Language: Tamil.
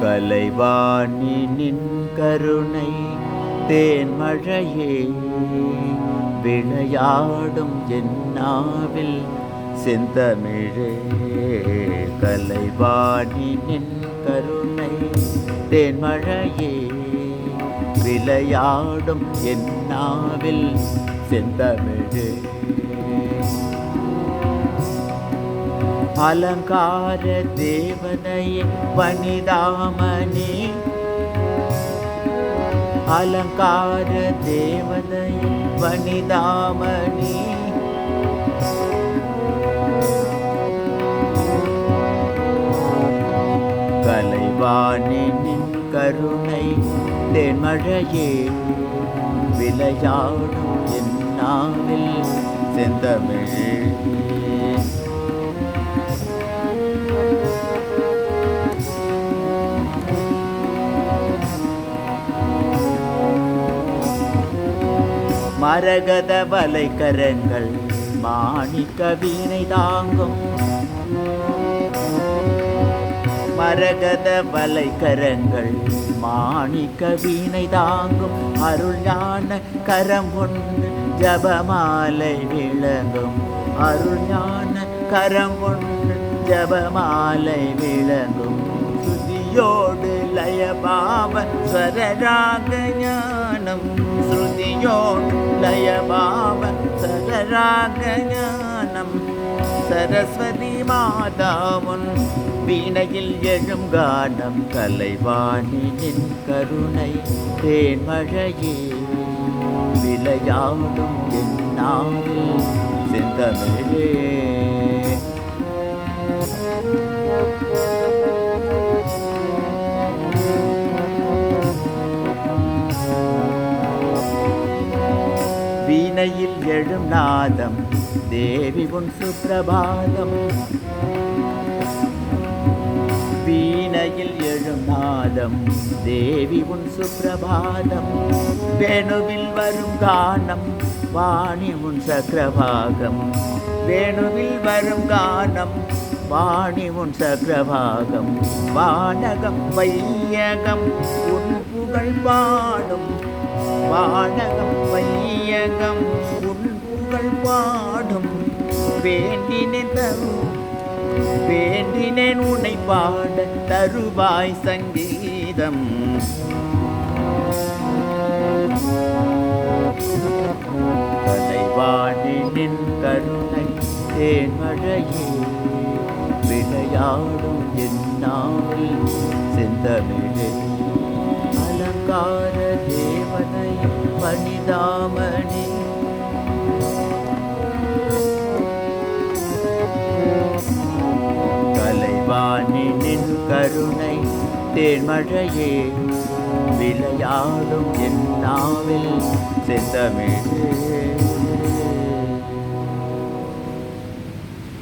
கலைவாணி நின் கருணை தேன்மழையே விளையாடும் என்னாவில் செந்தமிழே. கலைவாணி நின் கருணை தேன்மழையே விளையாடும் என்னாவில் செந்தமிழே. அலங்கார தேவதையே வனிதாமணி அலங்கார தேவதையே வனிதாமணி கலைவாணி கருணை தென்மழையே விளையாடும் என் நாவில் செந்தமிழ். மரகத வலைக்கரங்கள் மாணிக்க வீணை தாங்கும். மரகத வலைக்கரங்கள் மாணிக்க வீணை தாங்கும். அருள் ஞான கரம் கொண்டு ஜபமாலை விளங்கும். அருள் ஞான கரம் கொண்டு ஜபமாலை விளங்கும். சுதியோடு லயபாவ ஸ்வரராக ஞான ஸ்ருதியோடு லயபாவ ஸ்வரராக ஞானம். சரஸ்வதி மாதாவுன் வீணையில் எழும் கானம் கலைவாணியின் கருணை. தேன்மழையே விளையாடும் என் நாவில் செந்தமிழே வீணையில் எழும் நாதம் தேவி உன் சுப்பிரபாதம். வீணையில் எழும் நாதம் தேவி உன் சுப்பிரபாதம். வேணுவில் வரும் கானம் வாணி உன் சக்கரபாகம். வேணுவில் வரும் கானம் வாணி உன் சக்கரபாகம். வானகம் வையகம் உன் புகழ் பாடும் வானகம் வையகம் உன் புகழ் பாடும். வேண்டினேன் தரும் வேண்டினேன் உன்னை பாட தருவாய் சங்கீதம். கலைவாணினின் கருணை தேன்மழையே. விளையாடும் என் நாவில் செந்தமிழே. அலங்கார தேவனை வனிதாமணி கலைவாணினின் கருணை தேன்மழையே விளையாடும் என் நாவில் செந்தமிழே.